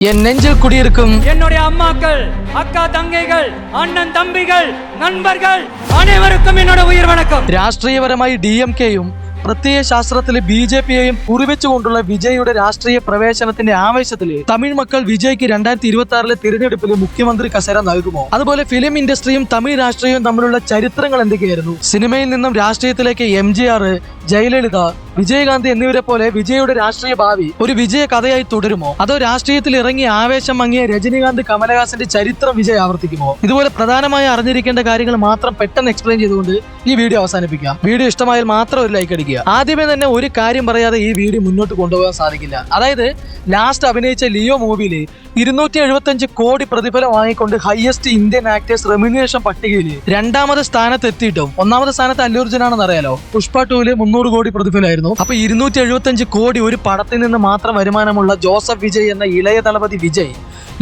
என் நெஞ்சில் குடியிருக்கும் என்னுடைய அம்மாக்கள் அக்கா தங்கைகள் அண்ணன் தம்பிகள் நண்பர்கள் அனைவருக்கும் என்னோட உயிர் வணக்கம் രാഷ്ട്രീയപരമായി ഡി എം കെയും പ്രത്യയ ശാസ്ത്രത്തിലെ ബി ജെ പിയെയും കുറിവെച്ചുകൊണ്ടുള്ള വിജയുടെ രാഷ്ട്രീയ പ്രവേശനത്തിന്റെ ആവേശത്തിൽ തമിഴ് മക്കൾ വിജയ്ക്ക് രണ്ടായിരത്തി ഇരുപത്തി ആറിലെ തിരഞ്ഞെടുപ്പിൽ മുഖ്യമന്ത്രി കസേര നൽകുമോ അതുപോലെ ഫിലിം ഇൻഡസ്ട്രിയും തമിഴ് രാഷ്ട്രീയവും തമ്മിലുള്ള ചരിത്രങ്ങൾ എന്തൊക്കെയായിരുന്നു സിനിമയിൽ നിന്നും രാഷ്ട്രീയത്തിലേക്ക് M G R Jayalalithaa Vijayakanth എന്നിവരെ പോലെ വിജയുടെ രാഷ്ട്രീയ ഭാവി ഒരു വിജയ കഥയായി തുടരുമോ? അതോ രാഷ്ട്രീയത്തിൽ ഇറങ്ങി ആവേശം മങ്ങിയ രജനീകാന്ത് കമലഹാസന്റെ ചരിത്രം വിജയ് ആവർത്തിക്കുമോ? ഇതുപോലെ പ്രധാനമായി അറിഞ്ഞിരിക്കേണ്ട കാര്യങ്ങൾ മാത്രം പെട്ടെന്ന് എക്സ്പ്ലെയിൻ ചെയ്തുകൊണ്ട് ഈ വീഡിയോ അവസാനിപ്പിക്കാം. വീഡിയോ ഇഷ്ടമായാൽ മാത്രം ഒരു ലൈക്ക് അടിക്കുക. ആദ്യമേ തന്നെ ഒരു കാര്യം പറയാതെ ഈ വീഡിയോ മുന്നോട്ട് കൊണ്ടുപോകാൻ സാധിക്കില്ല. അതായത് ലാസ്റ്റ് അഭിനയിച്ച ലിയോ മൂവിയിൽ ഇരുന്നൂറ്റി എഴുപത്തഞ്ച് കോടി പ്രതിഫലം വാങ്ങിക്കൊണ്ട് ഹയസ്റ്റ് ഇന്ത്യൻ ആക്ടേഴ്സ് റെമ്യൂണേഷൻ പട്ടികയിൽ രണ്ടാമത് സ്ഥാനത്ത് എത്തിയിട്ടും ഒന്നാമത് സ്ഥാനത്ത് അല്ലൂർജുനാണെന്ന് അറിയാലോ. പുഷ്പ ടൂൽ മുന്നൂറ് കോടി പ്രതിഫലമായിരുന്നു. അപ്പൊ ഇരുന്നൂറ്റി എഴുപത്തഞ്ച് കോടി ഒരു പടത്തിൽ നിന്ന് മാത്രം വരുമാനമുള്ള ജോസഫ് വിജയ് എന്ന ഇളയ തലപതി വിജയ്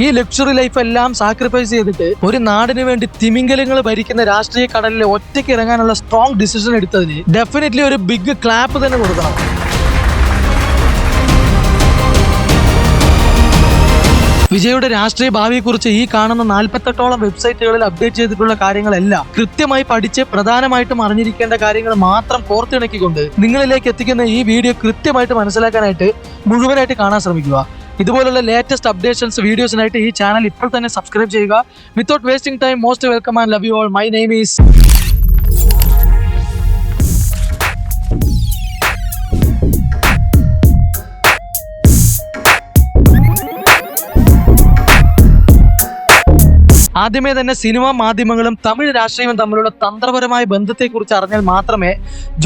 ഈ ലക്ഷറി ലൈഫ് എല്ലാം സാക്രിഫൈസ് ചെയ്തിട്ട് ഒരു നാടിന് വേണ്ടി തിമിംഗലങ്ങൾ ഭരിക്കുന്ന രാഷ്ട്രീയ കടലിൽ ഒറ്റയ്ക്ക് ഇറങ്ങാനുള്ള സ്ട്രോങ് ഡിസിഷൻ എടുത്തതിന് ഡെഫിനറ്റ്ലി ഒരു ബിഗ് ക്ലാപ്പ് തന്നെ കൊടുക്കണം. വിജയുടെ രാഷ്ട്രീയ ഭാവിയെക്കുറിച്ച് ഈ കാണുന്ന നാൽപ്പത്തെട്ടോളം വെബ്സൈറ്റുകളിൽ അപ്ഡേറ്റ് ചെയ്തിട്ടുള്ള കാര്യങ്ങളെല്ലാം കൃത്യമായി പഠിച്ച് പ്രധാനമായിട്ടും അറിഞ്ഞിരിക്കേണ്ട കാര്യങ്ങൾ മാത്രം കോർത്തിണക്കിക്കൊണ്ട് നിങ്ങളിലേക്ക് എത്തിക്കുന്ന ഈ വീഡിയോ കൃത്യമായിട്ട് മനസ്സിലാക്കാനായിട്ട് മുഴുവനായിട്ട് കാണാൻ ശ്രമിക്കുക. ഇതുപോലുള്ള ലേറ്റസ്റ്റ് അപ്ഡേഷൻസ് വീഡിയോസിനായിട്ട് ഈ ചാനൽ ഇപ്പോൾ തന്നെ സബ്സ്ക്രൈബ് ചെയ്യുക. Without wasting time most welcome and love you all my name is ആദ്യമേ തന്നെ സിനിമാ മാധ്യമങ്ങളും തമിഴ് രാഷ്ട്രീയവും തമ്മിലുള്ള തന്ത്രപരമായ ബന്ധത്തെക്കുറിച്ച് അറിഞ്ഞാൽ മാത്രമേ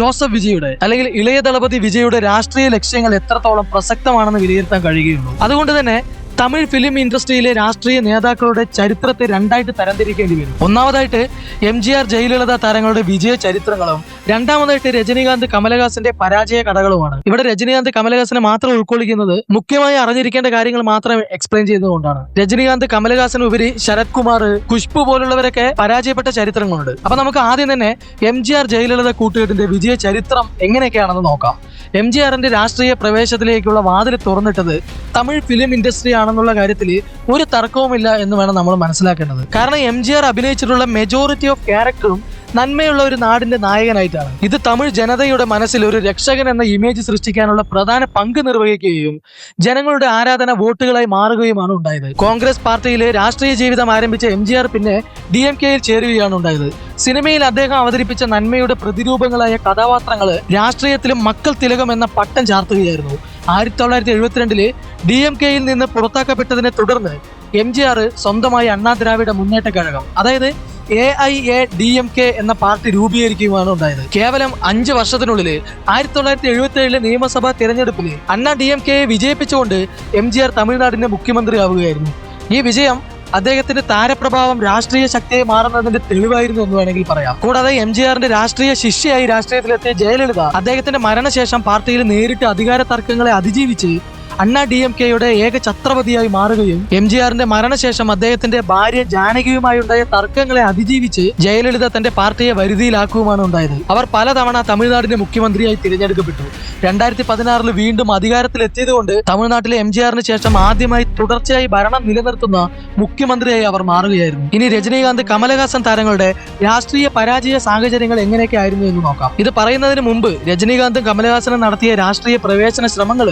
ജോസഫ് വിജയുടെ അല്ലെങ്കിൽ ഇളയ ദളപതി വിജയുടെ രാഷ്ട്രീയ ലക്ഷ്യങ്ങൾ എത്രത്തോളം പ്രസക്തമാണെന്ന് വിലയിരുത്താൻ കഴിയുകയുള്ളൂ. അതുകൊണ്ട് തന്നെ തമിഴ് ഫിലിം ഇൻഡസ്ട്രിയിലെ രാഷ്ട്രീയ നേതാക്കളുടെ ചരിത്രത്തെ രണ്ടായിട്ട് തരംതിരിക്കേണ്ടി വരും. ഒന്നാമതായിട്ട് എം ജി ആർ ജയലളിത താരങ്ങളുടെ വിജയ ചരിത്രങ്ങളും രണ്ടാമതായിട്ട് രജനീകാന്ത് കമലഹാസന്റെ പരാജയ കഥകളുമാണ്. ഇവിടെ രജനീകാന്ത് കമലഹാസനെ മാത്രം ഉൾക്കൊള്ളിക്കുന്നത് മുഖ്യമായി അറിഞ്ഞിരിക്കേണ്ട കാര്യങ്ങൾ മാത്രം എക്സ്പ്ലെയിൻ ചെയ്തുകൊണ്ടാണ്. രജനീകാന്ത് കമലഹാസന് ഉപരി ശരത് കുമാർ ഖുഷ്ബു പോലുള്ളവരൊക്കെ പരാജയപ്പെട്ട ചരിത്രങ്ങളുണ്ട്. അപ്പൊ നമുക്ക് ആദ്യം തന്നെ എം ജി ആർ ജയലളിത കൂട്ടുകെട്ടിന്റെ വിജയ ചരിത്രം എങ്ങനെയൊക്കെയാണെന്ന് നോക്കാം. എം ജി ആറിന്റെ രാഷ്ട്രീയ പ്രവേശത്തിലേക്കുള്ള വാതിൽ തുറന്നിട്ടത് തമിഴ് ഫിലിം ഇൻഡസ്ട്രി ആണെന്നുള്ള കാര്യത്തിൽ ഒരു തർക്കവുമില്ല എന്ന് വേണം നമ്മൾ മനസ്സിലാക്കേണ്ടത്. കാരണം എം ജി ആർ അഭിനയിച്ചിട്ടുള്ള മെജോറിറ്റി ഓഫ് ക്യാരക്ടറും നന്മയുള്ള ഒരു നാടിന്റെ നായകനായിട്ടാണ്. ഇത് തമിഴ് ജനതയുടെ മനസ്സിൽ ഒരു രക്ഷകൻ എന്ന ഇമേജ് സൃഷ്ടിക്കാനുള്ള പ്രധാന പങ്ക് നിർവഹിക്കുകയും ജനങ്ങളുടെ ആരാധന വോട്ടുകളായി മാറുകയുമാണ് ഉണ്ടായത്. കോൺഗ്രസ് പാർട്ടിയിലെ രാഷ്ട്രീയ ജീവിതം ആരംഭിച്ച എം ജി ആർ പിന്നെ ഡി എം കെയിൽ ചേരുകയാണ് ഉണ്ടായത്. സിനിമയിൽ അദ്ദേഹം അവതരിപ്പിച്ച നന്മയുടെ പ്രതിരൂപങ്ങളായ കഥാപാത്രങ്ങൾ രാഷ്ട്രീയത്തിലും മക്കൾ തിലകം എന്ന പട്ടം ചാർത്തുകയായിരുന്നു. ആയിരത്തി തൊള്ളായിരത്തി എഴുപത്തിരണ്ടിൽ ഡി എം കെയിൽ നിന്ന് പുറത്താക്കപ്പെട്ടതിനെ തുടർന്ന് എം ജി ആർ സ്വന്തമായി അണ്ണാ ദ്രാവിഡ മുന്നേറ്റ കഴകം അതായത് A I A D M K എന്ന പാർട്ടി രൂപീകരിക്കുകയാണ് ഉണ്ടായത്. കേവലം അഞ്ച് വർഷത്തിനുള്ളിൽ ആയിരത്തി തൊള്ളായിരത്തി എഴുപത്തി ഏഴിലെ നിയമസഭാ തിരഞ്ഞെടുപ്പിൽ അണ്ണാ ഡി എം കെയെ വിജയിപ്പിച്ചുകൊണ്ട് എം ജി ആർ തമിഴ്നാടിന്റെ മുഖ്യമന്ത്രിയാവുകയായിരുന്നു. ഈ വിജയം അദ്ദേഹത്തിന്റെ താരപ്രഭാവം രാഷ്ട്രീയ ശക്തിയായി മാറുന്നതിന്റെ തെളിവായിരുന്നു എന്ന് വേണമെങ്കിൽ പറയാം. കൂടാതെ എം ജി ആറിന്റെ രാഷ്ട്രീയ ശിഷ്യയായി രാഷ്ട്രീയത്തിലെത്തിയ ജയലളിത അദ്ദേഹത്തിന്റെ മരണശേഷം പാർട്ടിയിൽ നേരിട്ട് അധികാര തർക്കങ്ങളെ അതിജീവിച്ച് അണ്ണാ ഡി എം കെയുടെ ഏക ഛത്രപതിയായി മാറുകയും എം ജി ആറിന്റെ മരണശേഷം അദ്ദേഹത്തിന്റെ ഭാര്യ ജാനകിയുമായി ഉണ്ടായ തർക്കങ്ങളെ അതിജീവിച്ച് ജയലളിത തന്റെ പാർട്ടിയെ വരുതിയിലാക്കുകയുമാണ് ഉണ്ടായത്. അവർ പലതവണ തമിഴ്നാടിന്റെ മുഖ്യമന്ത്രിയായി തിരഞ്ഞെടുക്കപ്പെട്ടു. രണ്ടായിരത്തി പതിനാറിൽ വീണ്ടും അധികാരത്തിലെത്തിയതുകൊണ്ട് തമിഴ്നാട്ടിലെ എം ജി ആറിന് ശേഷം ആദ്യമായി തുടർച്ചയായി ഭരണം നിലനിർത്തുന്ന മുഖ്യമന്ത്രിയായി അവർ മാറുകയായിരുന്നു. ഇനി രജനീകാന്ത് കമലഹാസൻ താരങ്ങളുടെ രാഷ്ട്രീയ പരാജയ സാഹചര്യങ്ങൾ എങ്ങനെയൊക്കെ ആയിരുന്നു എന്ന് നോക്കാം. ഇത് പറയുന്നതിന് മുമ്പ് രജനീകാന്തും കമലഹാസനും നടത്തിയ രാഷ്ട്രീയ പ്രവേശന ശ്രമങ്ങൾ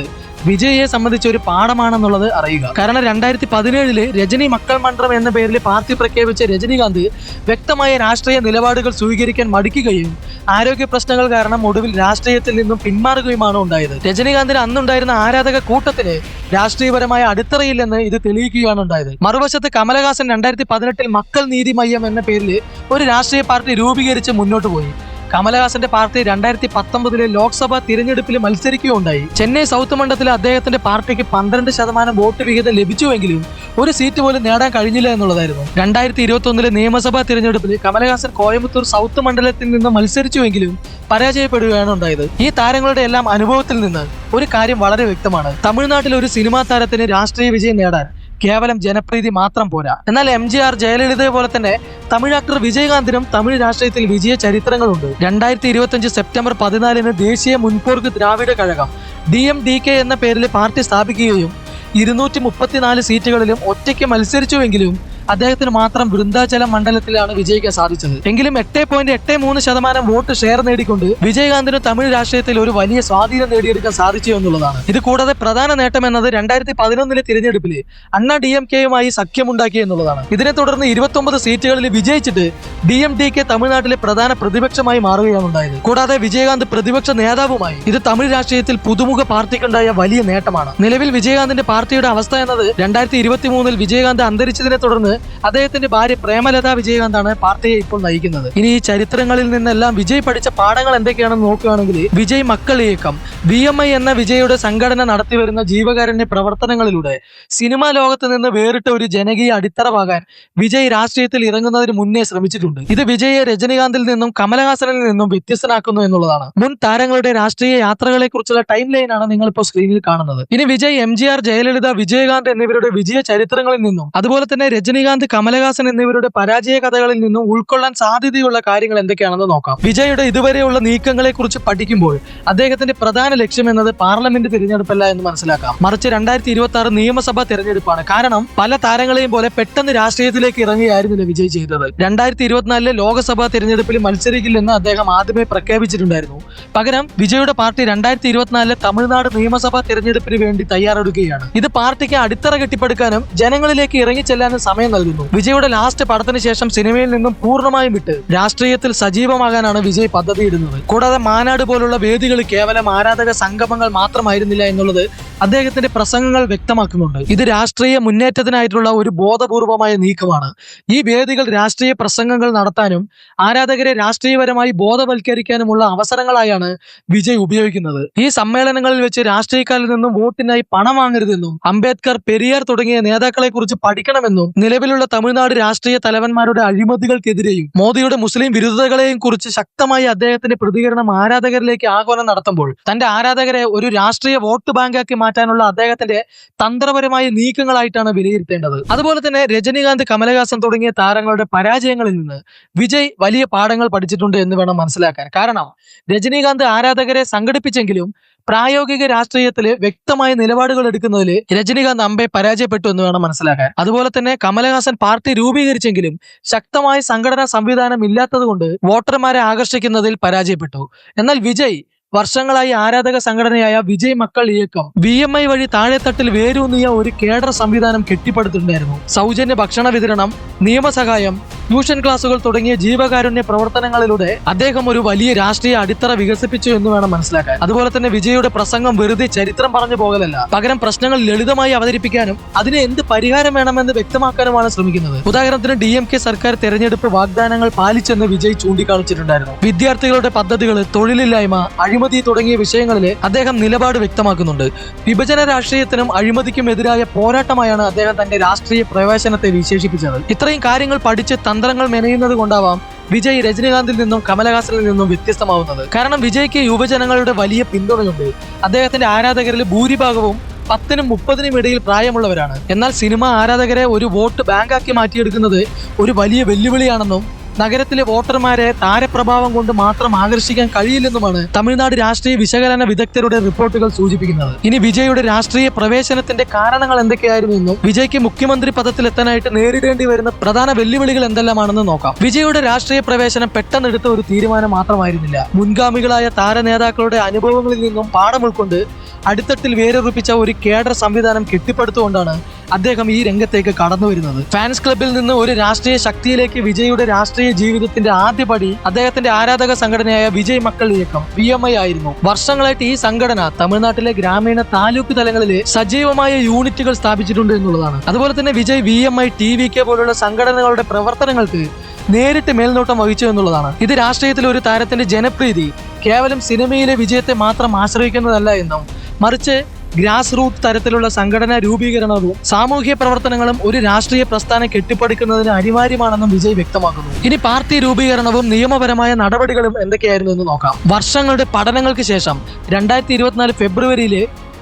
വിജയെ സംബന്ധിച്ച ഒരു പാഠമാണെന്നുള്ളത് അറിയുക. കാരണം രണ്ടായിരത്തി പതിനേഴിൽ രജനി മക്കൾ മണ്ഡലം എന്ന പേരിൽ പാർട്ടി പ്രഖ്യാപിച്ച രജനികാന്ത് വ്യക്തമായ രാഷ്ട്രീയ നിലപാടുകൾ സ്വീകരിക്കാൻ മടിക്കുകയും ആരോഗ്യ പ്രശ്നങ്ങൾ കാരണം ഒടുവിൽ രാഷ്ട്രീയത്തിൽ നിന്നും പിന്മാറുകയുമാണ് ഉണ്ടായത്. രജനികാന്തിന് അന്നുണ്ടായിരുന്ന ആരാധക കൂട്ടത്തിന് രാഷ്ട്രീയപരമായ അടിത്തറയില്ലെന്ന് ഇത് തെളിയിക്കുകയാണ് ഉണ്ടായത്. മറുവശത്ത് കമലഹാസൻ രണ്ടായിരത്തി പതിനെട്ടിൽ മക്കൾ നീതി മയ്യം എന്ന പേരിൽ ഒരു രാഷ്ട്രീയ പാർട്ടി രൂപീകരിച്ച് മുന്നോട്ട് പോയി. കമലഹാസന്റെ പാർട്ടി രണ്ടായിരത്തി പത്തൊമ്പതിലെ ലോക്സഭാ തിരഞ്ഞെടുപ്പിൽ മത്സരിക്കുകയുണ്ടായി. ചെന്നൈ സൗത്ത് മണ്ഡലത്തിലെ അദ്ദേഹത്തിന്റെ പാർട്ടിക്ക് പന്ത്രണ്ട് ശതമാനം വോട്ട് വിഹിതം ലഭിച്ചുവെങ്കിലും ഒരു സീറ്റ് പോലും നേടാൻ കഴിഞ്ഞില്ല എന്നുള്ളതായിരുന്നു. രണ്ടായിരത്തി ഇരുപത്തി നിയമസഭാ തിരഞ്ഞെടുപ്പിൽ കമലഹാസൻ കോയമ്പത്തൂർ സൗത്ത് മണ്ഡലത്തിൽ നിന്ന് മത്സരിച്ചുവെങ്കിലും പരാജയപ്പെടുകയാണ് ഉണ്ടായത്. ഈ താരങ്ങളുടെ എല്ലാം അനുഭവത്തിൽ നിന്ന് ഒരു കാര്യം വളരെ വ്യക്തമാണ്. തമിഴ്നാട്ടിൽ ഒരു സിനിമാ താരത്തിന് രാഷ്ട്രീയ വിജയം നേടാൻ കേവലം ജനപ്രീതി മാത്രം പോരാ. എന്നാൽ എം ജി ആർ ജയലളിതയെ പോലെ തന്നെ തമിഴ് ആക്ടർ വിജയകാന്തിനും തമിഴ് രാഷ്ട്രീയത്തിൽ വിജയ ചരിത്രങ്ങളുണ്ട്. രണ്ടായിരത്തി ഇരുപത്തി സെപ്റ്റംബർ പതിനാലിന് ദേശീയ മുൻപോർക്ക് ദ്രാവിഡ Kazhagam D M D K എന്ന പേരിൽ പാർട്ടി സ്ഥാപിക്കുകയും ഇരുന്നൂറ്റി മുപ്പത്തിനാല് സീറ്റുകളിലും ഒറ്റയ്ക്ക് മത്സരിച്ചുവെങ്കിലും അദ്ദേഹത്തിന് മാത്രം വൃന്ദാചലം മണ്ഡലത്തിലാണ് വിജയിക്കാൻ സാധിച്ചത്. എങ്കിലും എട്ട് പോയിന്റ് എട്ട് മൂന്ന് ശതമാനം വോട്ട് ഷെയർ നേടിക്കൊണ്ട് വിജയകാന്തിന് തമിഴ് രാഷ്ട്രീയത്തിൽ ഒരു വലിയ സ്വാധീനം നേടിയെടുക്കാൻ സാധിച്ചു എന്നുള്ളതാണ്. ഇത് കൂടാതെ പ്രധാന നേട്ടം എന്നത് രണ്ടായിരത്തി പതിനൊന്നിലെ തിരഞ്ഞെടുപ്പിൽ അണ്ണ ഡി എം കെയുമായി സഖ്യമുണ്ടാക്കി എന്നുള്ളതാണ്. ഇതിനെ തുടർന്ന് ഇരുപത്തൊമ്പത് സീറ്റുകളിൽ വിജയിച്ചിട്ട് ഡി എം ഡി കെ തമിഴ്നാട്ടിലെ പ്രധാന പ്രതിപക്ഷമായി മാറുകയാണ് ഉണ്ടായത്. കൂടാതെ വിജയകാന്ത് പ്രതിപക്ഷ നേതാവുമായി ഇത് തമിഴ് രാഷ്ട്രീയത്തിൽ പുതുമുഖ പാർട്ടിക്കുണ്ടായ വലിയ നേട്ടമാണ്. നിലവിൽ വിജയകാന്തിന്റെ പാർട്ടിയുടെ അവസ്ഥ എന്നത് രണ്ടായിരത്തി ഇരുപത്തി മൂന്നിൽ വിജയകാന്ത് അന്തരിച്ചതിനെ തുടർന്ന് അദ്ദേഹത്തിന്റെ ഭാര്യ പ്രേമലത വിജയകാന്താണ് പാർട്ടിയെ ഇപ്പോൾ നയിക്കുന്നത്. ഇനി ഈ ചരിത്രങ്ങളിൽ നിന്നെല്ലാം വിജയ് പഠിച്ച പാഠങ്ങൾ എന്തൊക്കെയാണെന്ന് നോക്കുകയാണെങ്കിൽ വിജയ് മക്കൾ ഇയക്കം വി എം ഐ എന്ന വിജയുടെ സംഘടന നടത്തിവരുന്ന ജീവകാരുണ്യ പ്രവർത്തനങ്ങളിലൂടെ സിനിമാ ലോകത്ത് നിന്ന് വേറിട്ട ഒരു ജനകീയ അടിത്തറവാകാൻ വിജയ് രാഷ്ട്രീയത്തിൽ ഇറങ്ങുന്നതിന് മുന്നേ ശ്രമിച്ചിട്ടുണ്ട്. ഇത് വിജയെ രജനികാന്തിൽ നിന്നും കമലഹാസനിൽ നിന്നും വ്യത്യസ്തനാക്കുന്നു എന്നുള്ളതാണ്. മുൻ താരങ്ങളുടെ രാഷ്ട്രീയ യാത്രകളെ കുറിച്ചുള്ള ടൈം ലൈനാണ് നിങ്ങൾ ഇപ്പോൾ സ്ക്രീനിൽ കാണുന്നത്. ഇനി Vijay M G R Jayalalitha Vijayakanth എന്നിവരുടെ വിജയ ചരിത്രങ്ങളിൽ നിന്നും അതുപോലെ തന്നെ രജനികാന്ത് കമലഹാസൻ എന്നിവരുടെ പരാജയ കഥകളിൽ നിന്നും ഉൾക്കൊള്ളാൻ സാധ്യതയുള്ള കാര്യങ്ങൾ എന്തൊക്കെയാണെന്ന് നോക്കാം. വിജയുടെ ഇതുവരെയുള്ള നീക്കങ്ങളെ കുറിച്ച് പഠിക്കുമ്പോൾ അദ്ദേഹത്തിന്റെ പ്രധാന ലക്ഷ്യം എന്നത് പാർലമെന്റ് തിരഞ്ഞെടുപ്പല്ല എന്ന് മനസ്സിലാക്കാം. മറിച്ച് രണ്ടായിരത്തി ഇരുപത്തി ആറ് നിയമസഭാ തിരഞ്ഞെടുപ്പാണ്. കാരണം പല താരങ്ങളെയും പോലെ പെട്ടെന്ന് രാഷ്ട്രീയത്തിലേക്ക് ഇറങ്ങിയായിരുന്നില്ല വിജയ് ചെയ്തത്. രണ്ടായിരത്തി ഇരുപത്തിനാലിലെ ലോക്സഭാ തിരഞ്ഞെടുപ്പിൽ മത്സരിക്കില്ലെന്ന് അദ്ദേഹം ആദ്യമേ പ്രഖ്യാപിച്ചിട്ടുണ്ടായിരുന്നു. പകരം വിജയുടെ പാർട്ടി രണ്ടായിരത്തി ഇരുപത്തിനാലിലെ തമിഴ്നാട് നിയമസഭാ തിരഞ്ഞെടുപ്പിന് വേണ്ടി തയ്യാറെടുക്കുകയാണ്. ഇത് പാർട്ടിക്ക് അടിത്തറ കെട്ടിപ്പടുക്കാനും ജനങ്ങളിലേക്ക് ഇറങ്ങിച്ചെല്ലാനും സമയം നൽകുന്നു. വിജയുടെ ലാസ്റ്റ് പടത്തിന് ശേഷം സിനിമയിൽ നിന്നും പൂർണമായും വിട്ട് രാഷ്ട്രീയത്തിൽ സജീവമാകാനാണ് വിജയ് പദ്ധതിയിടുന്നത് കൂടാതെ മാനാട് പോലുള്ള വേദികൾ കേവലം ആരാധക സംഗമങ്ങൾ മാത്രമായിരുന്നില്ല എന്നുള്ളത് അദ്ദേഹത്തിന്റെ പ്രസംഗങ്ങൾ വ്യക്തമാക്കുന്നുണ്ട്. ഇത് രാഷ്ട്രീയ മുന്നേറ്റത്തിനായിട്ടുള്ള ഒരു ബോധപൂർവമായ നീക്കമാണ്. ഈ വേദികൾ രാഷ്ട്രീയ പ്രസംഗങ്ങൾ നടത്താനും ആരാധകരെ രാഷ്ട്രീയപരമായി ബോധവൽക്കരിക്കാനുമുള്ള അവസരങ്ങളായാണ് വിജയ് ഉപയോഗിക്കുന്നത്. ഈ സമ്മേളനങ്ങളിൽ വെച്ച് രാഷ്ട്രീയക്കാരിൽ നിന്നും വോട്ടിനായി പണം വാങ്ങരുതെന്നും അംബേദ്കർ പെരിയാർ തുടങ്ങിയ നേതാക്കളെ കുറിച്ച് പഠിക്കണമെന്നും നിലവിലുള്ള തമിഴ്നാട് രാഷ്ട്രീയ തലവന്മാരുടെ അഴിമതികൾക്കെതിരെയും മോദിയുടെ മുസ്ലിം വിരുദ്ധതകളെയും കുറിച്ച് ശക്തമായി അദ്ദേഹത്തിന്റെ പ്രതികരണം ആരാധകരിലേക്ക് ആഹ്വാനം നടത്തുമ്പോൾ തന്റെ ആരാധകരെ ഒരു രാഷ്ട്രീയ വോട്ട് ബാങ്കാക്കി മാറ്റാനുള്ള അദ്ദേഹത്തിന്റെ തന്ത്രപരമായ നീക്കങ്ങളായിട്ടാണ് വിലയിരുത്തേണ്ടത്. അതുപോലെ തന്നെ രജനീകാന്ത് കമലഹാസൻ തുടങ്ങിയ താരങ്ങളുടെ പരാജയങ്ങളിൽ നിന്ന് വിജയ് വലിയ പാഠങ്ങൾ പഠിച്ചിട്ടുണ്ട് എന്ന് വേണം മനസ്സിലാക്കാൻ. കാരണം രജനീകാന്ത് ആരാധകരെ സംഘടിപ്പിച്ചെങ്കിലും പ്രായോഗിക രാഷ്ട്രീയത്തിൽ വ്യക്തമായ നിലപാടുകൾ എടുക്കുന്നതിൽ രജനീകാന്ത് അമ്പെ പരാജയപ്പെട്ടു എന്ന് വേണം മനസ്സിലാക്കാൻ. അതുപോലെ തന്നെ കമലഹാസൻ പാർട്ടി രൂപീകരിച്ചെങ്കിലും ശക്തമായ സംഘടനാ സംവിധാനം ഇല്ലാത്തതുകൊണ്ട് വോട്ടർമാരെ ആകർഷിക്കുന്നതിൽ പരാജയപ്പെട്ടു. എന്നാൽ വിജയ് വർഷങ്ങളായി ആരാധക സംഘടനയായ വിജയ് മക്കൾ ഇയക്കം വി എം ഐ വഴി താഴെത്തട്ടിൽ വേരൂന്നിയ ഒരു കേഡർ സംവിധാനം കെട്ടിപ്പടുത്തിട്ടുണ്ടായിരുന്നു. സൗജന്യ ഭക്ഷണ വിതരണം നിയമസഹായം ട്യൂഷൻ ക്ലാസുകൾ തുടങ്ങിയ ജീവകാരുണ്യ പ്രവർത്തനങ്ങളിലൂടെ അദ്ദേഹം ഒരു വലിയ രാഷ്ട്രീയ അടിത്തറ വികസിപ്പിച്ചു എന്ന് വേണം മനസ്സിലാക്കാൻ. അതുപോലെ തന്നെ വിജയുടെ പ്രസംഗം വെറുതെ ചരിത്രം പറഞ്ഞു പോകലല്ല. പകരം പ്രശ്നങ്ങൾ ലളിതമായി അവതരിപ്പിക്കാനും അതിന് എന്ത് പരിഹാരം വേണമെന്ന് വ്യക്തമാക്കാനുമാണ് ശ്രമിക്കുന്നത്. ഉദാഹരണത്തിന് ഡി എം കെ സർക്കാർ തെരഞ്ഞെടുപ്പ് വാഗ്ദാനങ്ങൾ പാലിച്ചെന്ന് വിജയ് ചൂണ്ടിക്കാണിച്ചിട്ടുണ്ടായിരുന്നു. വിദ്യാർത്ഥികളുടെ പദ്ധതികൾ തൊഴിലില്ലായ്മ അഴിമതി തുടങ്ങിയ വിഷയങ്ങളിൽ അദ്ദേഹം നിലപാട് വ്യക്തമാക്കുന്നുണ്ട്. വിഭജന രാഷ്ട്രീയത്തിനും അഴിമതിക്കും എതിരായ പോരാട്ടമായാണ് അദ്ദേഹം തന്റെ രാഷ്ട്രീയ പ്രവേശനത്തെ വിശേഷിപ്പിച്ചത്. ഇത്രയും കാര്യങ്ങൾ പഠിച്ച് തന്ത്രങ്ങൾ മെനയുന്നത് കൊണ്ടാവാം വിജയ് രജനീകാന്തിൽ നിന്നും കമലഹാസനിൽ നിന്നും വ്യത്യസ്തമാവുന്നത്. കാരണം വിജയ്ക്ക് യുവജനങ്ങളുടെ വലിയ പിന്തുണയുണ്ട്. അദ്ദേഹത്തിന്റെ ആരാധകരിൽ ഭൂരിഭാഗവും പത്തിനും മുപ്പതിനും ഇടയിൽ പ്രായമുള്ളവരാണ്. എന്നാൽ സിനിമ ആരാധകരെ ഒരു വോട്ട് ബാങ്കാക്കി മാറ്റിയെടുക്കുന്നത് ഒരു വലിയ വെല്ലുവിളിയാണെന്നും നഗരത്തിലെ വോട്ടർമാരെ താരപ്രഭാവം കൊണ്ട് മാത്രം ആകർഷിക്കാൻ കഴിയില്ലെന്നുമാണ് തമിഴ്നാട് രാഷ്ട്രീയ വിശകലന വിദഗ്ധരുടെ റിപ്പോർട്ടുകൾ സൂചിപ്പിക്കുന്നത്. ഇനി വിജയുടെ രാഷ്ട്രീയ പ്രവേശനത്തിന്റെ കാരണങ്ങൾ എന്തൊക്കെയായിരുന്നു എന്നും വിജയ്ക്ക് മുഖ്യമന്ത്രി പദത്തിലെത്താനായിട്ട് നേരിടേണ്ടി വരുന്ന പ്രധാന വെല്ലുവിളികൾ എന്തെല്ലാമാണെന്ന് നോക്കാം. വിജയുടെ രാഷ്ട്രീയ പ്രവേശനം പെട്ടെന്നെടുത്ത ഒരു തീരുമാനം മാത്രമായിരുന്നില്ല. മുൻഗാമികളായ താരനേതാക്കളുടെ അനുഭവങ്ങളിൽ നിന്നും പാഠം ഉൾക്കൊണ്ട് അടിത്തട്ടിൽ വേരൊറുപ്പിച്ച ഒരു കേഡർ സംവിധാനം കെട്ടിപ്പടുത്തുകൊണ്ടാണ് അദ്ദേഹം ഈ രംഗത്തേക്ക് കടന്നു വരുന്നത്. ഫാൻസ് ക്ലബിൽ നിന്ന് ഒരു രാഷ്ട്രീയ ശക്തിയിലേക്ക് വിജയുടെ രാഷ്ട്രീയ ജീവിതത്തിന്റെ ആദ്യപടി അദ്ദേഹത്തിന്റെ ആരാധക സംഘടനയായ വിജയ് മക്കൾ ഇയക്കം വി എം ഐ ആയിരുന്നു. വർഷങ്ങളായിട്ട് ഈ സംഘടന തമിഴ്നാട്ടിലെ ഗ്രാമീണ താലൂക്ക് തലങ്ങളിൽ സജീവമായ യൂണിറ്റുകൾ സ്ഥാപിച്ചിട്ടുണ്ട് എന്നുള്ളതാണ്. അതുപോലെ തന്നെ Vijay V M I T V K പോലുള്ള സംഘടനകളുടെ പ്രവർത്തനങ്ങൾക്ക് നേരിട്ട് മേൽനോട്ടം വഹിച്ചു എന്നുള്ളതാണ്. ഇത് രാഷ്ട്രീയത്തിൽ ഒരു താരത്തിന്റെ ജനപ്രീതി കേവലം സിനിമയിലെ വിജയത്തെ മാത്രം ആശ്രയിക്കുന്നതല്ല എന്നും മറിച്ച് ഗ്രാസ് റൂട്ട് തരത്തിലുള്ള സംഘടനാ രൂപീകരണവും സാമൂഹ്യ പ്രവർത്തനങ്ങളും ഒരു രാഷ്ട്രീയ പ്രസ്ഥാനം കെട്ടിപ്പടുക്കുന്നതിന് അനിവാര്യമാണെന്നും വിജയ് വ്യക്തമാക്കുന്നു. ഇനി പാർട്ടി രൂപീകരണവും നിയമപരമായ നടപടികളും എന്തൊക്കെയായിരുന്നു എന്ന് നോക്കാം. വർഷങ്ങളുടെ പഠനങ്ങൾക്ക് ശേഷം രണ്ടായിരത്തി ഫെബ്രുവരിയിൽ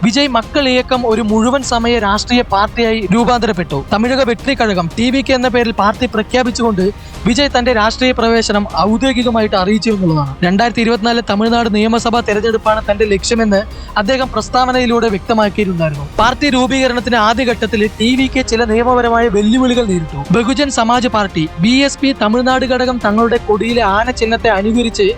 വിജയ് മക്കൾ ഇയക്കം ഒരു മുഴുവൻ സമയ രാഷ്ട്രീയ പാർട്ടിയായി രൂപാന്തരപ്പെട്ടു. തമിഴക വെട്ടി കഴകം ടി വി കെ എന്ന പേരിൽ പാർട്ടി പ്രഖ്യാപിച്ചുകൊണ്ട് വിജയ് തന്റെ രാഷ്ട്രീയ പ്രവേശനം ഔദ്യോഗികമായിട്ട് അറിയിച്ചു എന്നുള്ളതാണ് രണ്ടായിരത്തി ഇരുപത്തിനാല് തമിഴ്നാട് നിയമസഭാ തെരഞ്ഞെടുപ്പാണ് തന്റെ ലക്ഷ്യമെന്ന് അദ്ദേഹം പ്രസ്താവനയിലൂടെ വ്യക്തമാക്കിയിട്ടുണ്ടായിരുന്നു. പാർട്ടി രൂപീകരണത്തിന്റെ ആദ്യഘട്ടത്തിൽ ടി വി കെ ചില നിയമപരമായ വെല്ലുവിളികൾ നേരിട്ടു. Bahujan Samaj party B S P Tamilnadu ഘടകം തങ്ങളുടെ കൊടിയിലെ ആന ചിഹ്നത്തെ അനുകരിച്ച്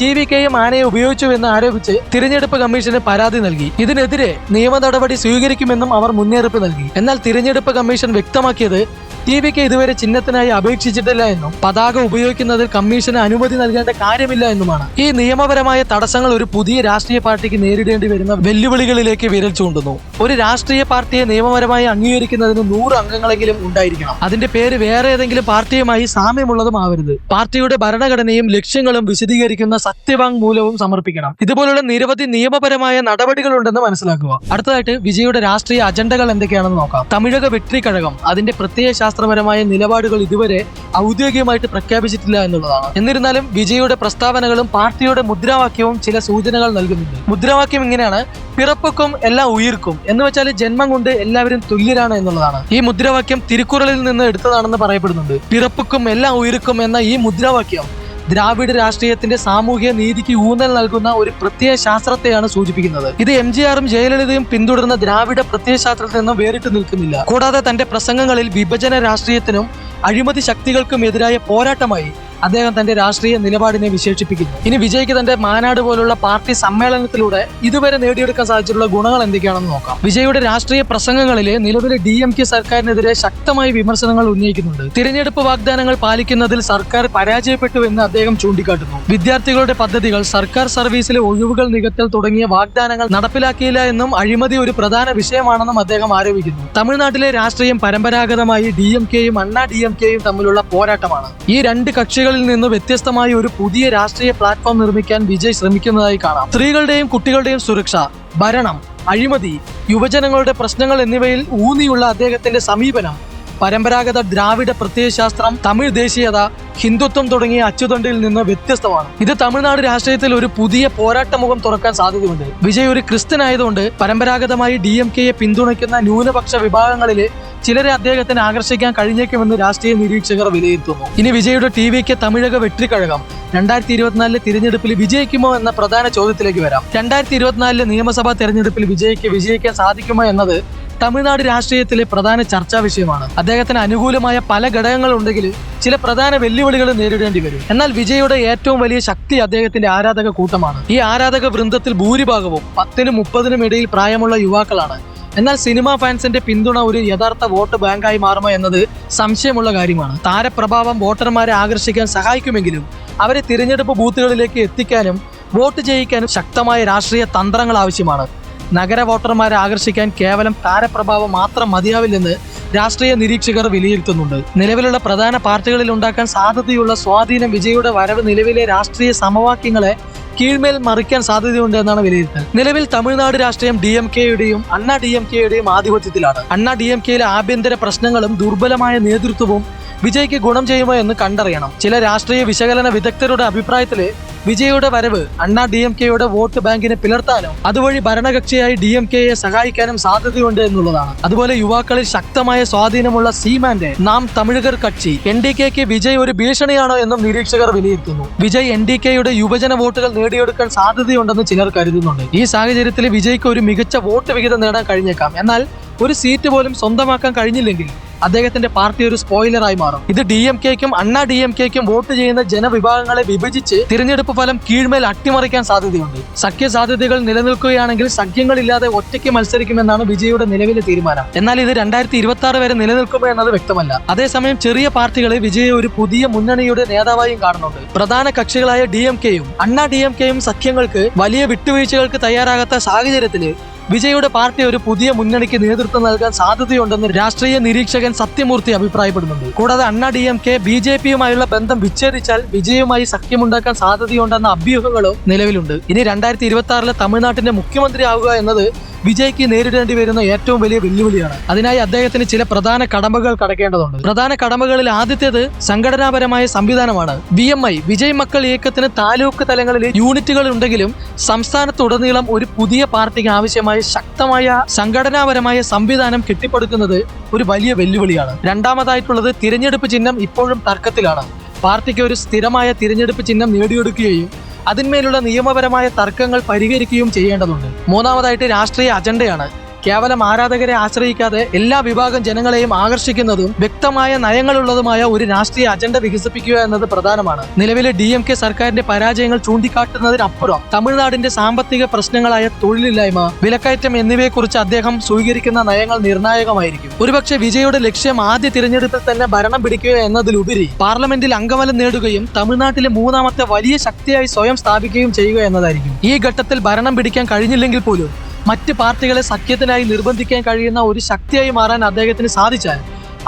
ടി വി കെയും ആനയെ ഉപയോഗിച്ചുവെന്ന് ആരോപിച്ച് തിരഞ്ഞെടുപ്പ് കമ്മീഷന് പരാതി നൽകി. ഇതിനെതിരെ നിയമ നടപടി സ്വീകരിക്കുമെന്നും അവർ മുന്നറിയിപ്പ് നൽകി. എന്നാൽ തിരഞ്ഞെടുപ്പ് കമ്മീഷൻ വ്യക്തമാക്കിയത് ടി വി കെ ഇതുവരെ ചിഹ്നത്തിനായി അപേക്ഷിച്ചിട്ടില്ല എന്നും പതാക ഉപയോഗിക്കുന്നതിൽ കമ്മീഷന് അനുമതി നൽകേണ്ട കാര്യമില്ല എന്നുമാണ്. ഈ നിയമപരമായ തടസ്സങ്ങൾ ഒരു പുതിയ രാഷ്ട്രീയ പാർട്ടിക്ക് നേരിടേണ്ടി വരുന്ന വെല്ലുവിളികളിലേക്ക് വിരൽ ചൂണ്ടുന്നു. ഒരു രാഷ്ട്രീയ പാർട്ടിയെ നിയമപരമായി അംഗീകരിക്കുന്നതിന് നൂറ് അംഗങ്ങളെങ്കിലും ഉണ്ടായിരിക്കണം. അതിന്റെ പേര് വേറെ ഏതെങ്കിലും പാർട്ടിയുമായി സാമ്യമുള്ളതും ആവരുത്. പാർട്ടിയുടെ ഭരണഘടനയും ലക്ഷ്യങ്ങളും വിശദീകരിക്കുന്ന സത്യവാങ്മൂലവും സമർപ്പിക്കണം. ഇതുപോലുള്ള നിരവധി നിയമപരമായ നടപടികളുണ്ടെന്ന് മനസ്സിലാക്കുക. അടുത്തതായിട്ട് വിജയുടെ രാഷ്ട്രീയ അജണ്ടകൾ എന്തൊക്കെയാണെന്ന് നോക്കാം. തമിഴക വെട്രി കഴകം അതിന്റെ പ്രത്യയ ശാസ്ത്രപരമായ നിലപാടുകൾ ഇതുവരെ ഔദ്യോഗികമായിട്ട് പ്രഖ്യാപിച്ചിട്ടില്ല എന്നുള്ളതാണ്. എന്നിരുന്നാലും വിജയുടെ പ്രസ്താവനകളും പാർട്ടിയുടെ മുദ്രാവാക്യവും ചില സൂചനകൾ നൽകുന്നുണ്ട്. മുദ്രാവാക്യം ഇങ്ങനെയാണ് പിറപ്പൊക്കും എല്ലാം ഉയർക്കും എന്ന് വെച്ചാൽ ജന്മം കൊണ്ട് എല്ലാവരും തുല്യരാണ് എന്നുള്ളതാണ്. ഈ മുദ്രാവാക്യം തിരുക്കുറളിൽ നിന്ന് എടുത്തതാണെന്ന് പറയപ്പെടുന്നുണ്ട്. പിറപ്പൊക്കും എല്ലാം ഉയർക്കും എന്ന ഈ മുദ്രാവാക്യം ദ്രാവിഡ രാഷ്ട്രീയത്തിന്റെ സാമൂഹിക നീതിക്ക് ഊന്നൽ നൽകുന്ന ഒരു പ്രത്യയ ശാസ്ത്രത്തെയാണ് സൂചിപ്പിക്കുന്നത്. ഇത് എം ജി ആറും ജയലളിതയും പിന്തുടരുന്ന ദ്രാവിഡ പ്രത്യയശാസ്ത്രത്തിൽ നിന്നും വേറിട്ട് നിൽക്കുന്നില്ല. കൂടാതെ തന്റെ പ്രസംഗങ്ങളിൽ വിഭജന രാഷ്ട്രീയത്തിനും അഴിമതി ശക്തികൾക്കും എതിരായ പോരാട്ടമായി അദ്ദേഹം തന്റെ രാഷ്ട്രീയ നിലപാടിനെ വിശേഷിപ്പിക്കുന്നു. ഇനി വിജയ്ക്ക് തന്റെ മാനാട് പോലുള്ള പാർട്ടി സമ്മേളനത്തിലൂടെ ഇതുവരെ നേടിയെടുക്കാൻ സാധിച്ചിട്ടുള്ള ഗുണങ്ങൾ എന്തൊക്കെയാണെന്ന് നോക്കാം. വിജയുടെ രാഷ്ട്രീയ പ്രസംഗങ്ങളിലെ നിലവിലെ ഡി എം കെ സർക്കാരിനെതിരെ ശക്തമായി വിമർശനങ്ങൾ ഉന്നയിക്കുന്നുണ്ട്. തിരഞ്ഞെടുപ്പ് വാഗ്ദാനങ്ങൾ പാലിക്കുന്നതിൽ സർക്കാർ പരാജയപ്പെട്ടു എന്ന് അദ്ദേഹം ചൂണ്ടിക്കാട്ടുന്നു. വിദ്യാർത്ഥികളുടെ പദ്ധതികൾ സർക്കാർ സർവീസിലെ ഒഴിവുകൾ നികത്തൽ തുടങ്ങിയ വാഗ്ദാനങ്ങൾ നടപ്പിലാക്കിയില്ല എന്നും അഴിമതി ഒരു പ്രധാന വിഷയമാണെന്നും അദ്ദേഹം ആരോപിക്കുന്നു. തമിഴ്നാട്ടിലെ രാഷ്ട്രീയം പരമ്പരാഗതമായി ഡി എം കെയും അണ്ണാ ഡി എം കെയും തമ്മിലുള്ള പോരാട്ടമാണ്. ഈ രണ്ട് കക്ഷികളിൽ നിന്ന് വ്യത്യസ്തമായ ഒരു പുതിയ രാഷ്ട്രീയ പ്ലാറ്റ്ഫോം നിർമ്മിക്കാൻ വിജയ് ശ്രമിക്കുന്നതായി കാണാം. സ്ത്രീകളുടെയും കുട്ടികളുടെയും സുരക്ഷ ഭരണം അഴിമതി യുവജനങ്ങളുടെ പ്രശ്നങ്ങൾ എന്നിവയിൽ ഊന്നിയുള്ള അദ്ദേഹത്തിന്റെ സമീപനം പരമ്പരാഗത ദ്രാവിഡ പ്രത്യയശാസ്ത്രം തമിഴ് ദേശീയത ഹിന്ദുത്വം തുടങ്ങിയ അച്ചുതണ്ടിൽ നിന്ന് വ്യത്യസ്തമാണ്. ഇത് തമിഴ്നാട് രാഷ്ട്രീയത്തിൽ ഒരു പുതിയ പോരാട്ട മുഖം തുറക്കാൻ സാധ്യതയുണ്ട്. വിജയ് ഒരു ക്രിസ്ത്യനായതുകൊണ്ട് പരമ്പരാഗതമായി ഡി എം കെയെ പിന്തുണയ്ക്കുന്ന ന്യൂനപക്ഷ വിഭാഗങ്ങളിലെ ചിലരെ അദ്ദേഹത്തിന് ആകർഷിക്കാൻ കഴിഞ്ഞേക്കുമെന്ന് രാഷ്ട്രീയ നിരീക്ഷകർ വിലയിരുത്തുന്നു. ഇനി വിജയുടെ ടി വിക്ക് തമിഴക വെട്രിക്കഴകം രണ്ടായിരത്തി ഇരുപത്തിനാലിലെ തിരഞ്ഞെടുപ്പിൽ വിജയിക്കുമോ എന്ന പ്രധാന ചോദ്യത്തിലേക്ക് വരാം. രണ്ടായിരത്തി ഇരുപത്തിനാലിലെ നിയമസഭാ തെരഞ്ഞെടുപ്പിൽ വിജയിക്ക് വിജയിക്കാൻ സാധിക്കുമോ എന്നത് തമിഴ്നാട് രാഷ്ട്രീയത്തിലെ പ്രധാന ചർച്ചാ വിഷയമാണ്. അദ്ദേഹത്തിന് അനുകൂലമായ പല ഘടകങ്ങൾ ഉണ്ടെങ്കിലും ചില പ്രധാന വെല്ലുവിളികൾ നേരിടേണ്ടി വരും. എന്നാൽ വിജയുടെ ഏറ്റവും വലിയ ശക്തി അദ്ദേഹത്തിന്റെ ആരാധക കൂട്ടമാണ്. ഈ ആരാധക വൃന്ദത്തിൽ ഭൂരിഭാഗവും പത്തിനും മുപ്പതിനും ഇടയിൽ പ്രായമുള്ള യുവാക്കളാണ്. എന്നാൽ സിനിമാ ഫാൻസിന്റെ പിന്തുണ ഒരു യഥാർത്ഥ വോട്ട് ബാങ്കായി മാറുമോ എന്നത് സംശയമുള്ള കാര്യമാണ്. താരപ്രഭാവം വോട്ടർമാരെ ആകർഷിക്കാൻ സഹായിക്കുമെങ്കിലും അവരെ തിരഞ്ഞെടുപ്പ് ബൂത്തുകളിലേക്ക് എത്തിക്കാനും വോട്ട് ചെയ്യിക്കാനും ശക്തമായ രാഷ്ട്രീയ തന്ത്രങ്ങൾ ആവശ്യമാണ്. നഗര വോട്ടർമാരെ ആകർഷിക്കാൻ കേവലം താരപ്രഭാവം മാത്രം മതിയാവില്ലെന്ന് രാഷ്ട്രീയ നിരീക്ഷകർ വിലയിരുത്തുന്നുണ്ട്. നിലവിലുള്ള പ്രധാന പാർട്ടികളിൽ ഉണ്ടാക്കാൻ സാധ്യതയുള്ള സ്വാധീനം വിജയുടെ വരവ് നിലവിലെ രാഷ്ട്രീയ സമവാക്യങ്ങളെ കീഴ്മേൽ മറിക്കാൻ സാധ്യതയുണ്ട് എന്നാണ് വിലയിരുത്തൽ. നിലവിൽ തമിഴ്നാട് രാഷ്ട്രീയം ഡി എം കെയുടെയും അണ്ണാ ഡി എം കെയുടെയും ആധിപത്യത്തിലാണ്. അണ്ണാ ഡി എം കെയിലെ ആഭ്യന്തര പ്രശ്നങ്ങളും ദുർബലമായ നേതൃത്വവും വിജയ്ക്ക് ഗുണം ചെയ്യുമോ എന്ന് കണ്ടറിയണം. ചില രാഷ്ട്രീയ വിശകലന വിദഗ്ധരുടെ അഭിപ്രായത്തിൽ വിജയുടെ വരവ് അണ്ണാ ഡി എം കെയുടെ വോട്ട് ബാങ്കിനെ പിളർത്താനും അതുവഴി ഭരണകക്ഷിയായി ഡി എം കെയെ സഹായിക്കാനും സാധ്യതയുണ്ട് എന്നുള്ളതാണ്. അതുപോലെ യുവാക്കളിൽ ശക്തമായ സ്വാധീനമുള്ള സീമാന്റെ നാം തമിഴകർ കക്ഷി എൻ ഡി കെക്ക് വിജയ് ഒരു ഭീഷണിയാണോ എന്നും നിരീക്ഷകർ വിലയിരുത്തുന്നു. വിജയ് എൻ ഡി കെയുടെ യുവജന വോട്ടുകൾ നേടിയെടുക്കാൻ സാധ്യതയുണ്ടെന്ന് ചിലർ കരുതുന്നുണ്ട്. ഈ സാഹചര്യത്തിൽ വിജയ്ക്ക് ഒരു മികച്ച വോട്ട് വിഹിതം നേടാൻ കഴിഞ്ഞേക്കാം. എന്നാൽ ഒരു സീറ്റ് പോലും സ്വന്തമാക്കാൻ കഴിഞ്ഞില്ലെങ്കിൽ അദ്ദേഹത്തിന്റെ പാർട്ടി ഒരു സ്പോയിലറായി മാറും. ഇത് ഡി എം കെക്കും അണ്ണാ ഡി എം കെക്കും വോട്ട് ചെയ്യുന്ന ജനവിഭാഗങ്ങളെ വിഭജിച്ച് തിരഞ്ഞെടുപ്പ് ഫലം കീഴ്മേൽ അട്ടിമറിക്കാൻ സാധ്യതയുണ്ട്. സഖ്യ സാധ്യതകൾ നിലനിൽക്കുകയാണെങ്കിൽ സഖ്യങ്ങളില്ലാതെ ഒറ്റയ്ക്ക് മത്സരിക്കുമെന്നാണ് വിജയുടെ നിലവിലെ തീരുമാനം. എന്നാൽ ഇത് രണ്ടായിരത്തി ഇരുപത്തി ആറ് വരെ നിലനിൽക്കുമോ എന്നത് വ്യക്തമല്ല. അതേസമയം ചെറിയ പാർട്ടികളെ വിജയ ഒരു പുതിയ മുന്നണിയുടെ നേതാവായും കാണുന്നുണ്ട്. പ്രധാന കക്ഷികളായ ഡി എം കെയും അണ്ണാ ഡി എം കെയും സഖ്യങ്ങൾക്ക് വലിയ വിട്ടുവീഴ്ചകൾക്ക് തയ്യാറാകാത്ത സാഹചര്യത്തിൽ വിജയുടെ പാർട്ടി ഒരു പുതിയ മുന്നണിക്ക് നേതൃത്വം നൽകാൻ സാധ്യതയുണ്ടെന്ന് രാഷ്ട്രീയ നിരീക്ഷകൻ സത്യമൂർത്തി അഭിപ്രായപ്പെടുന്നുണ്ട്. കൂടാതെ Anna D M K B J പിയുമായുള്ള ബന്ധം വിച്ഛേദിച്ചാൽ വിജയുമായി സഖ്യമുണ്ടാക്കാൻ സാധ്യതയുണ്ടെന്ന അഭ്യൂഹങ്ങളും നിലവിലുണ്ട്. ഇനി രണ്ടായിരത്തി ഇരുപത്തി ആറിലെ തമിഴ്നാട്ടിന്റെ മുഖ്യമന്ത്രി ആവുക എന്നത് വിജയ്ക്ക് നേരിടേണ്ടി വരുന്ന ഏറ്റവും വലിയ വെല്ലുവിളിയാണ്. അതിനായി അദ്ദേഹത്തിന് ചില പ്രധാന കടമകൾ കടക്കേണ്ടതുണ്ട്. പ്രധാന കടമകളിൽ ആദ്യത്തേത് സംഘടനാപരമായ സംവിധാനമാണ്. ബി എം ഐ വിജയ് മക്കൾ ഇയക്കത്തിന് താലൂക്ക് തലങ്ങളിൽ യൂണിറ്റുകൾ ഉണ്ടെങ്കിലും സംസ്ഥാനത്തുടനീളം ഒരു പുതിയ പാർട്ടിക്ക് ആവശ്യമായ ആവശ്യമായ ശക്തമായ സംഘടനാപരമായ സംവിധാനം കെട്ടിപ്പടുക്കുന്നത് ഒരു വലിയ വെല്ലുവിളിയാണ്. രണ്ടാമതായിട്ടുള്ളത് തിരഞ്ഞെടുപ്പ് ചിഹ്നം ഇപ്പോഴും തർക്കത്തിലാണ്. പാർട്ടിക്ക് ഒരു സ്ഥിരമായ തിരഞ്ഞെടുപ്പ് ചിഹ്നം നേടിയെടുക്കുകയും അതിന്മേലുള്ള നിയമപരമായ തർക്കങ്ങൾ പരിഹരിക്കുകയും ചെയ്യേണ്ടതുണ്ട്. മൂന്നാമതായിട്ട് രാഷ്ട്രീയ അജണ്ടയാണ്. കേവലം ആരാധകരെ ആശ്രയിക്കാതെ എല്ലാ വിഭാഗം ജനങ്ങളെയും ആകർഷിക്കുന്നതും വ്യക്തമായ നയങ്ങളുള്ളതുമായ ഒരു രാഷ്ട്രീയ അജണ്ട വികസിപ്പിക്കുക എന്നത് പ്രധാനമാണ്. നിലവിലെ ഡി എം കെ സർക്കാരിന്റെ പരാജയങ്ങൾ ചൂണ്ടിക്കാട്ടുന്നതിനപ്പുറം തമിഴ്നാടിന്റെ സാമ്പത്തിക പ്രശ്നങ്ങളായ തൊഴിലില്ലായ്മ വിലക്കയറ്റം എന്നിവയെക്കുറിച്ച് അദ്ദേഹം സ്വീകരിക്കുന്ന നയങ്ങൾ നിർണായകമായിരിക്കും. ഒരുപക്ഷെ വിജയുടെ ലക്ഷ്യം ആദ്യ തിരഞ്ഞെടുപ്പിൽ തന്നെ ഭരണം പിടിക്കുക എന്നതിലുപരി പാർലമെന്റിൽ അംഗബലം നേടുകയും തമിഴ്നാട്ടിലെ മൂന്നാമത്തെ വലിയ ശക്തിയായി സ്വയം സ്ഥാപിക്കുകയും ചെയ്യുക എന്നതായിരിക്കും. ഈ ഘട്ടത്തിൽ ഭരണം പിടിക്കാൻ കഴിഞ്ഞില്ലെങ്കിൽ പോലും മറ്റ് പാർട്ടികളെ സഖ്യത്തിനായി നിർബന്ധിക്കാൻ കഴിയുന്ന ഒരു ശക്തിയായി മാറാൻ അദ്ദേഹത്തിന് സാധിച്ചാൽ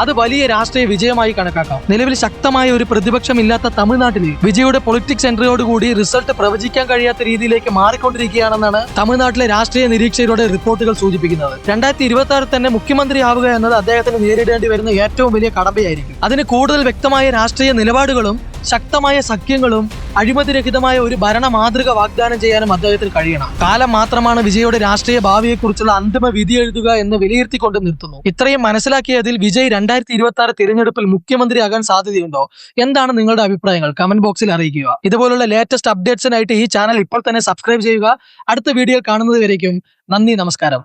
അത് വലിയ രാഷ്ട്രീയ വിജയമായി കണക്കാക്കാം. നിലവിൽ ശക്തമായ ഒരു പ്രതിപക്ഷമില്ലാത്ത തമിഴ്നാട്ടിലെ വിജയുടെ പൊളിറ്റിക്സ് എൻട്രിയോടുകൂടി റിസൾട്ട് പ്രവചിക്കാൻ കഴിയാത്ത രീതിയിലേക്ക് മാറിക്കൊണ്ടിരിക്കുകയാണെന്നാണ് തമിഴ്നാട്ടിലെ രാഷ്ട്രീയ നിരീക്ഷകരുടെ റിപ്പോർട്ടുകൾ സൂചിപ്പിക്കുന്നത്. രണ്ടായിരത്തി ഇരുപത്തി ആറിൽ തന്നെ മുഖ്യമന്ത്രി ആവുക എന്നത് അദ്ദേഹത്തിന് നേരിടേണ്ടി വരുന്ന ഏറ്റവും വലിയ കടമ്പയായിരിക്കും. അതിന് കൂടുതൽ വ്യക്തമായ രാഷ്ട്രീയ നിലപാടുകളും ശക്തമായ സഖ്യങ്ങളും അഴിമതിരഹിതമായ ഒരു ഭരണ മാതൃക വാഗ്ദാനം ചെയ്യാനും അദ്ദേഹത്തിന് കഴിയണം. കാലം മാത്രമാണ് വിജയുടെ രാഷ്ട്രീയ ഭാവിയെക്കുറിച്ചുള്ള അന്തിമ വിധി എഴുതുക എന്ന് വിലയിരുത്തിക്കൊണ്ട് നിർത്തുന്നു. ഇത്രയും മനസ്സിലാക്കിയതിൽ വിജയ് രണ്ടായിരത്തി ഇരുപത്തി ആറ് തിരഞ്ഞെടുപ്പിൽ മുഖ്യമന്ത്രിയാകാൻ സാധ്യതയുണ്ടോ? എന്താണ് നിങ്ങളുടെ അഭിപ്രായങ്ങൾ? കമന്റ് ബോക്സിൽ അറിയിക്കുക. ഇതുപോലുള്ള ലേറ്റസ്റ്റ് അപ്ഡേറ്റ്സിനായിട്ട് ഈ ചാനൽ ഇപ്പോൾ തന്നെ സബ്സ്ക്രൈബ് ചെയ്യുക. അടുത്ത വീഡിയോ കാണുന്നത് വരേക്കും. നന്ദി നമസ്കാരം.